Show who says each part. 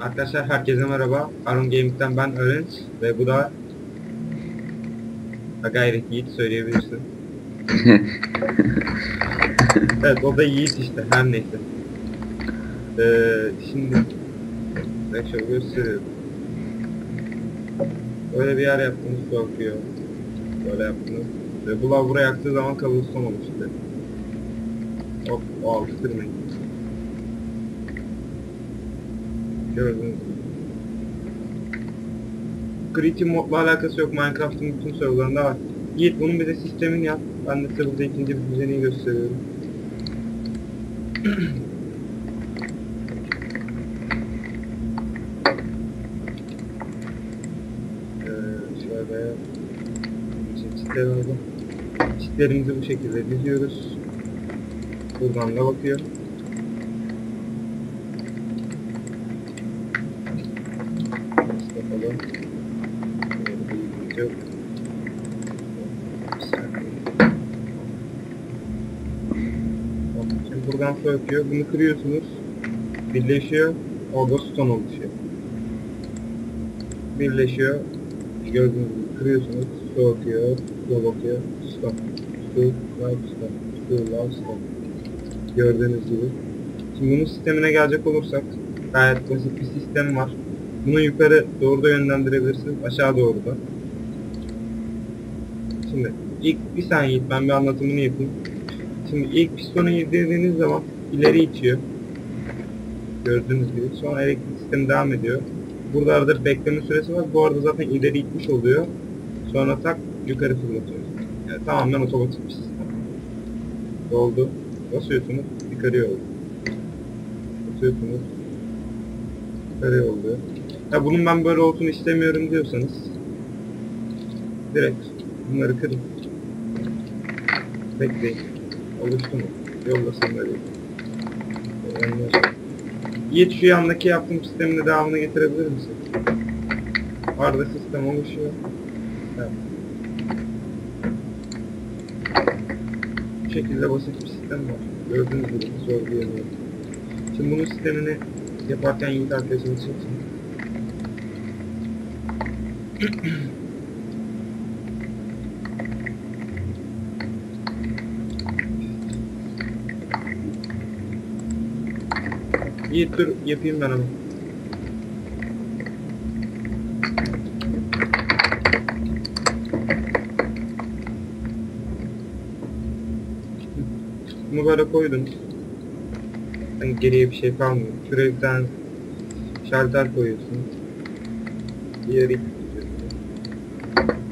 Speaker 1: Arkadaşlar herkese merhaba. Arun Gaming'den ben Öğrenç ve bu da Ha gayret Yiğit söyleyebilirsin. evet o da Yiğit işte her neyse. Ee, şimdi ben şöyle gösteriyorum. Böyle bir yer yaptınız su akıyor. Böyle yaptınız. Ve bu lav buraya yaktığı zaman kabuston oluştu. Hop o altı kırmayın. Mü? Creative modla alakası yok. Minecraft'ın bütün serverlarında var. Yiğit bunun bir de sistemini yap. Ben de burada ikinci bir düzeni gösteriyorum. Çitler aldım. Çitlerimizi bu şekilde diziyoruz. Buradan da bakıyor. Yok. Bir saniye. Bak, Şimdi buradan su akıyor. Bunu kırıyorsunuz. Birleşiyor. Orada stone oluşuyor. Birleşiyor. Gördüğünüz gibi kırıyorsunuz. Su akıyor. Su akıyor. Stone. Su, light, stone. Su, light, stone. Gördüğünüz gibi. Şimdi bunun sistemine gelecek olursak gayet basit bir sistem var. Bunu yukarı doğru da yönlendirebilirsiniz. Aşağı doğru da. Şimdi ilk bir saniye ben bir anlatımını yapayım. Şimdi ilk pistonu indirdiğiniz zaman ileri itiyor. Gördüğünüz gibi. Sonra elektrik sistemi devam ediyor. Burada arada bekleme süresi var. Bu arada zaten ileri itmiş oluyor. Sonra tak yukarı fırlatıyor. Yani tamamen otomatik bir sistem. Doldu. Basıyorsunuz yukarıya oluyor. Basıyorsunuz yukarıya oluyor. Ya bunun ben böyle olsun istemiyorum diyorsanız direkt bunları kırın. Bekleyin. Oluştu mu? Yollasın böyle. Onlar. Yiğit şu yandaki yaptığım sistemin de devamını getirebilir misin? Arada sistem oluşuyor. Evet. Bu şekilde basit bir sistem var. Gördüğünüz gibi yok. Şimdi bunun sistemini yaparken Yiğit arkadaşımız için İyi dur yapayım ben onu. Bunu böyle koydum. Yani geriye bir şey kalmıyor. Şuraya bir tane şalter koyuyorsun. Diğeri Thank you.